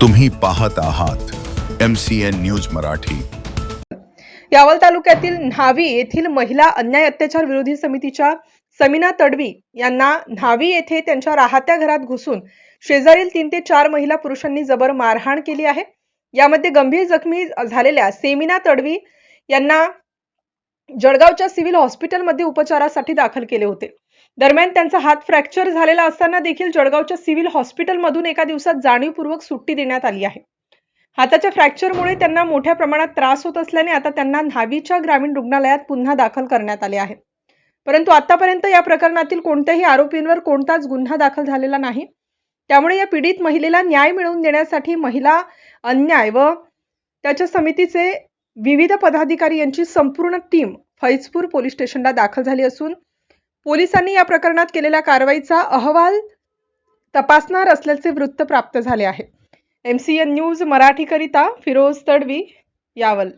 तुम्ही पाहत आहात M C N news Marathi. Yawal तालुक्यातील न्हावी येथील महिला अन्याय अत्याचार विरोधी समितीच्या समीना तडवी यांना न्हावी येथे त्यांच्या राहत्या घरात घुसून शेजारील तीन ते चार महिला पुरुषांनी जबर मारहाण केली आहे. यामध्ये गंभीर जखमी झालेल्या सेमिना तडवी यांना जळगावच्या सिव्हिल हॉस्पिटलमध्ये उपचारासाठी दाखल केले होते. दरम्यान त्यांचा हात फ्रॅक्चर झालेला असताना देखील जळगावच्या सिव्हिल हॉस्पिटलमधून एका दिवसात जाणीवपूर्वक सुट्टी देण्यात आली आहे. हाताच्या फ्रॅक्चरमुळे त्यांना मोठ्या प्रमाणात त्रास होत असल्याने आता त्यांना न्हावीच्या ग्रामीण रुग्णालयात पुन्हा दाखल करण्यात आले आहे. परंतु आतापर्यंत या प्रकरणातील कोणत्याही आरोपींवर कोणताच गुन्हा दाखल झालेला नाही. त्यामुळे या पीडित महिलेला न्याय मिळवून देण्यासाठी महिला अन्याय व त्याच्या समितीचे विविध पदाधिकारी यांची संपूर्ण टीम फैजपूर पोलीस स्टेशनला दाखल झाली असून पोलिसांनी या प्रकरणात केलेल्या कारवाईचा अहवाल तपासणार असल्याचे वृत्त प्राप्त झाले आहे. एम सी एन न्यूज मराठीकरिता फिरोज तडवी यावल.